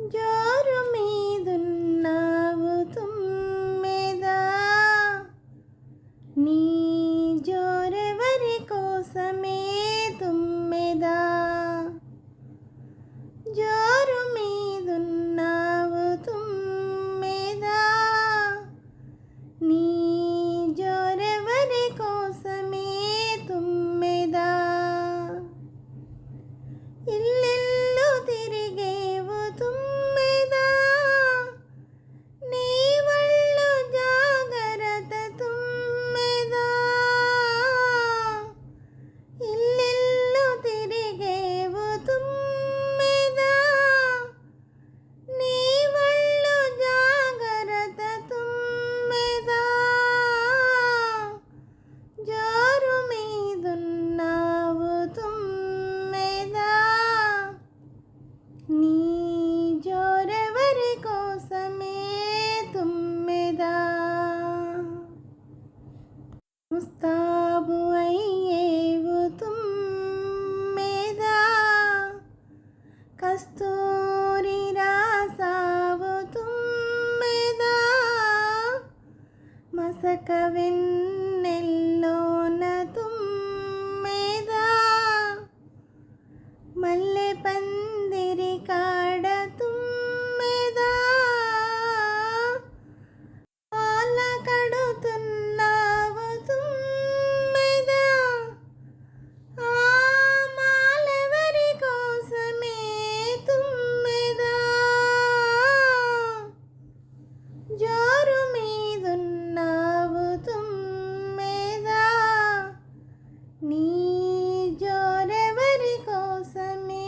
జోరు మీదున్నావు తుమ్మెదా? నీ జోరెవరి కోసమే తుమ్మెదా? ముస్తాబు అయ్యేవు తుమ్మెదా కస్తూరి రాసావు తుమ్మెదా మసక వెన్నెల్లోన తుమ్మెదా మల్లె పందిరి జోరు మీదున్నావు తుమ్మెదా? నీ జోరెవరి కోసమే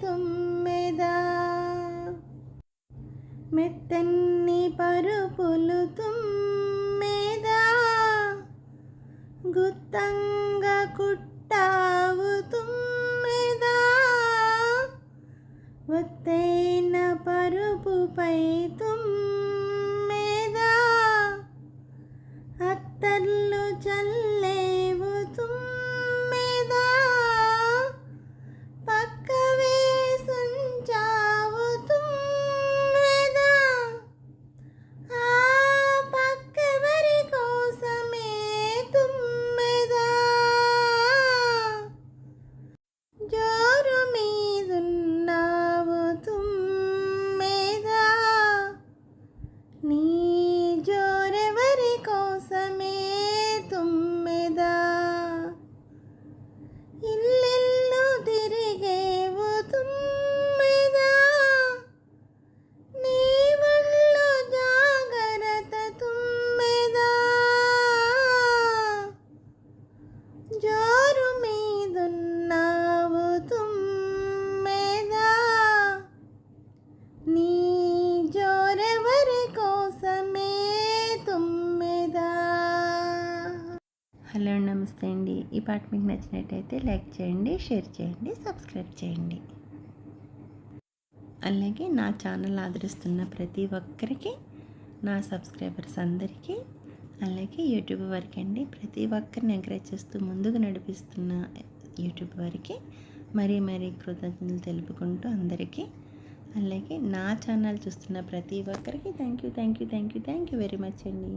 తుమ్మెదా? మెత్తన్ని పరుపులు తుమ్మెదా? గుత్తంగా కుట్టావు తుమ్మెదా? ఒత్తైన హలో నమస్తే అండి. ఈ పాట మీకు నచ్చినట్టయితే లైక్ చేయండి షేర్ చేయండి సబ్స్క్రైబ్ చేయండి. అలాగే నా ఛానల్ ఆదరిస్తున్న ప్రతి ఒక్కరికి నా సబ్స్క్రైబర్స్ అందరికీ అలాగే యూట్యూబ్ వారికి అండి ప్రతి ఒక్కరిని ఎంకరేజ్ చేస్తూ ముందుకు నడిపిస్తున్న యూట్యూబ్ వారికి మరీ మరీ కృతజ్ఞతలు తెలుపుకుంటూ అందరికీ అలాగే నా ఛానల్ చూస్తున్న ప్రతి ఒక్కరికి thank you thank you thank you thank you very much అండి.